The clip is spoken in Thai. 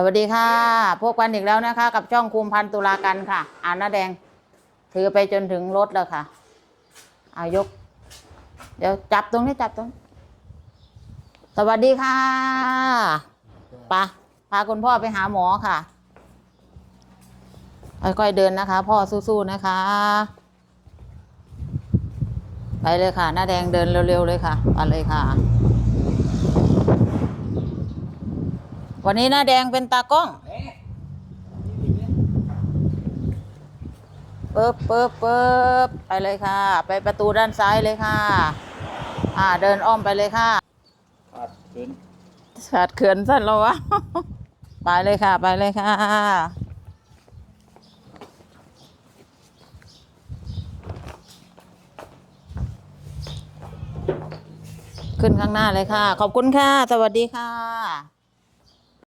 สวัสดีค่ะ พบกันอีกแล้วนะคะ กับช่องคุมพันตุลากันค่ะ อ่านหน้าแดง ถือไปจนถึงรถแล้วค่ะ เอายก เดี๋ยวจับตรงนี้จับตรง สวัสดีค่ะปะพาคุณพ่อไปหาหมอค่ะค่อยๆเดินนะคะ พ่อสู้ๆนะคะ ไปเลยค่ะ หน้าแดงเดินเร็วๆเลยค่ะไปเลยค่ะ วันนี้หน้าแดงเป็นตากล้องเปิบเปิบเปิบไปเลยค่ะ ไปประตูด้านซ้ายเลยค่ะ อ่า เดินอ้อมไปเลยค่ะขาดขึ้นขาดเขื่อนสั้นแล้ววะไปเลยค่ะ ไปเลยค่ะขึ้นข้างหน้าเลยค่ะ ขอบคุณค่ะ สวัสดีค่ะ